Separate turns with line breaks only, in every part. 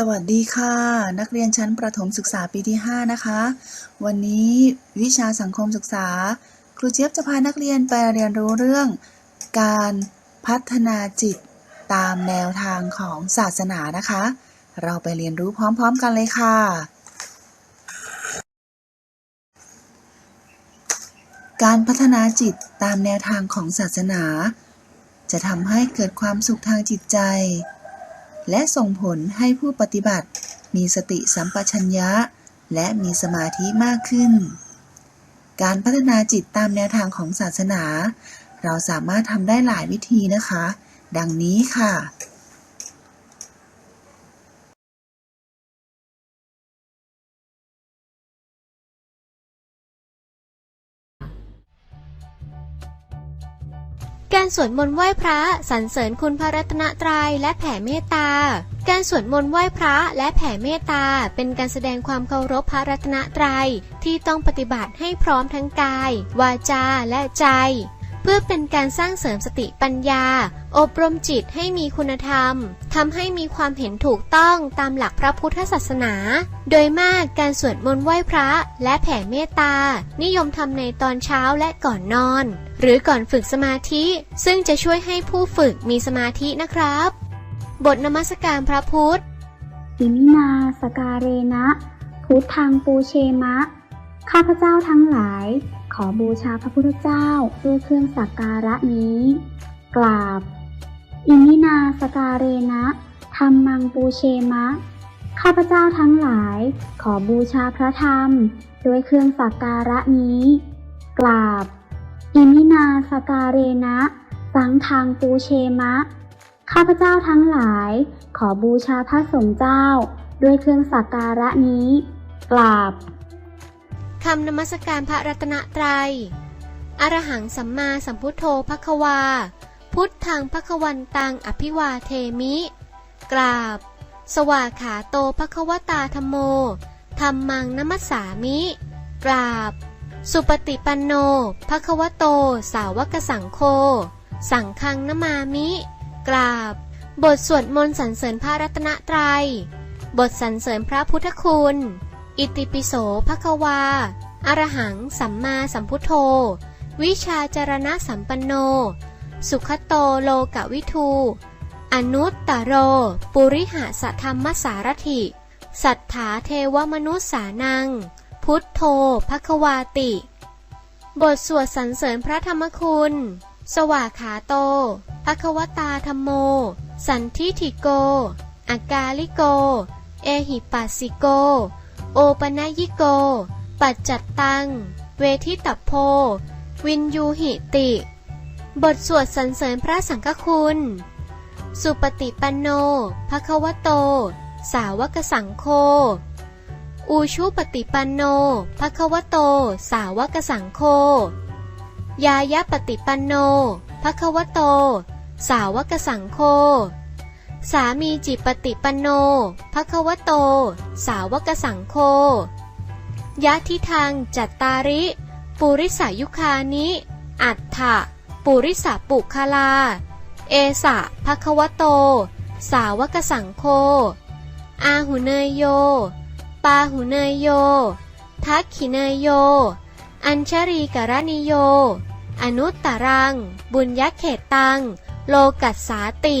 สวัสดีค่ะ นักเรียนชั้นประถมศึกษาปีที่ 5 นะคะ วันนี้วิชาสังคมศึกษา ครูเจี๊ยบจะพานักเรียนไปเรียนรู้เรื่อง การพัฒนาจิตตามแนวทางของศาสนานะคะ เราไปเรียนรู้พร้อมๆกันเลยค่ะ การพัฒนาจิตตามแนวทางของศาสนา จะทำให้เกิดความสุขทางจิตใจ และส่งผลให้ผู้ปฏิบัติ มีสติสัมปชัญญะ และมีสมาธิมากขึ้น การพัฒนาจิตตามแนวทางของศาสนา เราสามารถทำได้หลายวิธีนะคะ ดังนี้ค่ะ
การสวดมนต์ไหว้พระสรรเสริญคุณพระรัตนตรัยและแผ่เมตตา การสวดมนต์ไหว้พระและแผ่เมตตา เป็นการแสดงความเคารพพระรัตนตรัยที่ต้องปฏิบัติให้พร้อมทั้งกาย วาจาและใจ พื่อเป็นการสร้างเสริมสติปัญญา อบรมจิตให้มีคุณธรรม ทำให้มีความเห็นถูกต้องตามหลักพระพุทธศาสนา โดยมากการสวดมนต์ไหว้พระและแผ่เมตตา นิยมทำในตอนเช้าและก่อนนอน หรือก่อนฝึกสมาธิ ซึ่งจะช่วยให้ผู้ฝึกมีสมาธินะครับ บทนมัสการพระพุทธ
อิมินาสการเรนะ พุทธังปูเชมะ ข้าพเจ้าทั้งหลาย ขอบูชาพระพุทธเจ้าด้วยเครื่องสักการะนี้ กราบ อิมินาสการเรนะธรรมังปูเชมะ ข้าพเจ้าทั้งหลาย ขอบูชาพระธรรม ด้วยเครื่องสักการะนี้ กราบ อิมินาสการเรนะ สังฆังปูเชมะ ข้าพเจ้าทั้งหลาย ขอบูชาพระสงฆ์เจ้า ด้วยเครื่องสักการะนี้ กราบ
คำนมัสการพระรัตนตรัย อรหังสัมมาสัมพุทโธภควา พุทธังภควันตังอภิวาเทมิ กราบ สวากขาโตภควตาธรมโมธรรมังนมัสสามิ กราบ สุปฏิปันโนภควโต สาวกสังโฆ สังฆังนมามิ กราบ บทสวดมนต์สรรเสริญพระรัตนตรัย บทสรรเสริญพระพุทธคุณ อิติปิโสภควา อรหัง สัมมาสัมพุทโธ วิชาจารณะสัมปันโน สุขโตโลกวิทู อนุตตโร ปุริหาสธรรมสารถิ สัทธาเทวมนุษสานัง พุทโธภควาติ บทสวดสรรเสริญพระธรรมคุณ สวากขาโตภควตาธรรมโม สันทิฐิโก อากาลิโก เอหิปัสสิโก โอปนยิโก ปัจจัตตัง เวทิตัพโพ วินยูหิติ บทสวดสรรเสริญพระสังฆคุณ สุปฏิปันโนภควโต สาวกสังโฆ อูชุปฏิปันโนภควโต สาวกสังโฆ ยายะปฏิปันโนภควโต สาวกสังโฆ สามีจิปฏิปันโนภควโต สาวกสังโฆยะทิทางจัตตาริ ปุริสายุคานิ อัฏฐะปุริสาปุคลา เอสะภควโต สาวกสังโฆ อาหุเนยโย ปาหุเนยโย ทักขิเนยโย อัญชรีกรณิโย อนุตตรัง บุญยเขตตัง โลกัสสาติ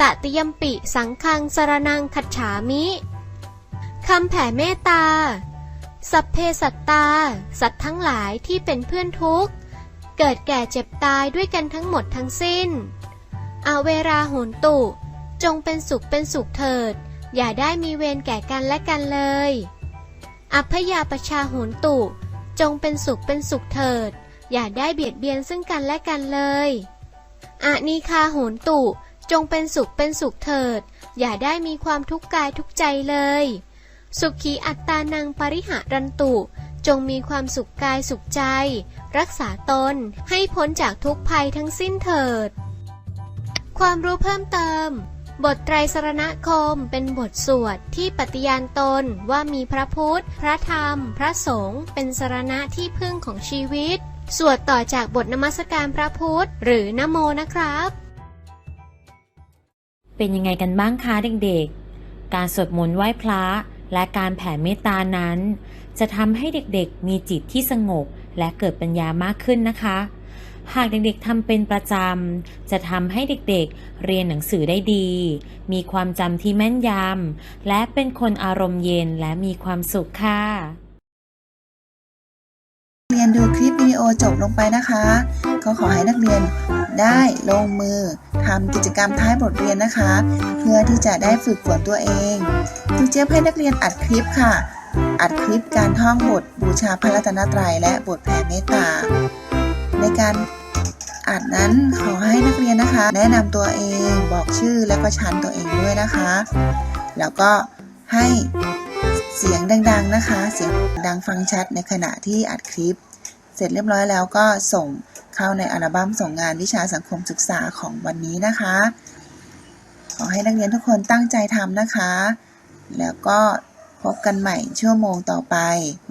ตติยมปิสังฆังสารนังคัจฉามิคำแผ่เมตตา สัพเพสัตตา สัตว์ทั้งหลายที่เป็นเพื่อนทุกข์ เกิดแก่เจ็บตายด้วยกันทั้งหมดทั้งสิ้น อาเวราโหนตุ จงเป็นสุขเป็นสุขเถิด อย่าได้มีเวรแก่กันและกันเลย อัพยาปชาโหนตุ จงเป็นสุขเป็นสุขเถิด อย่าได้เบียดเบียนซึ่งกันและกันเลยอานีคาโหนตุ จงเป็นสุขเป็นสุขเถิด อย่าได้มีความทุกข์กายทุกใจเลย สุขีอัตตานังปริหารันตุ จงมีความสุขกายสุขใจ รักษาตนให้พ้นจากทุกภัยทั้งสิ้นเถิด ความรู้เพิ่มเติม บทไตรสรณคมเป็นบทสวดที่ปฏิญาณตนว่ามีพระพุทธ พระธรรม พระสงฆ์เป็นสรณะที่พึ่งของชีวิต สวดต่อจากบทนมัสการพระพุทธ หรือนโมนะครับ
เป็นยังไงกันบ้างคะเด็กๆ การสวดมนต์ไหว้พระและการแผ่เมตตานั้น จะทำให้เด็กๆ มีจิตที่สงบและเกิดปัญญามากขึ้นนะคะ หากเด็กๆทำเป็นประจำ จะทำให้เด็กๆ เรียนหนังสือได้ดี มีความจำที่แม่นยำและเป็นคนอารมณ์เย็นและมีความสุขค่ะ
รียนดูคลิปวิดีโอจบลงไปนะคะ ก็ขอให้นักเรียนได้ลงมือทำกิจกรรมท้ายบทเรียนนะคะ เพื่อที่จะได้ฝึกฝนตัวเองครูเจี๊ยบให้นักเรียนอัดคลิปค่ะ อัดคลิปการท่องบทบูชาพระรัตนตรัยและบทแผ่เมตตา ในการอัดนั้นขอให้นักเรียนนะคะ แนะนำตัวเองบอกชื่อและก็ชั้นตัวเองด้วยนะคะ แล้วก็ให้เสียงดังๆนะคะ เสียงดังฟังชัดในขณะที่อัดคลิป สร็จเรียบร้อยแล้วก็ส่งเข้าในอัลบั้มส่งงานวิชาสังคมศึกษาของวันนี้นะคะ ขอให้นักเรียนทุกคนตั้งใจทำนะคะ แล้วก็พบกันใหม่ชั่วโมงต่อไป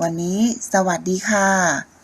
วันนี้สวัสดีค่ะ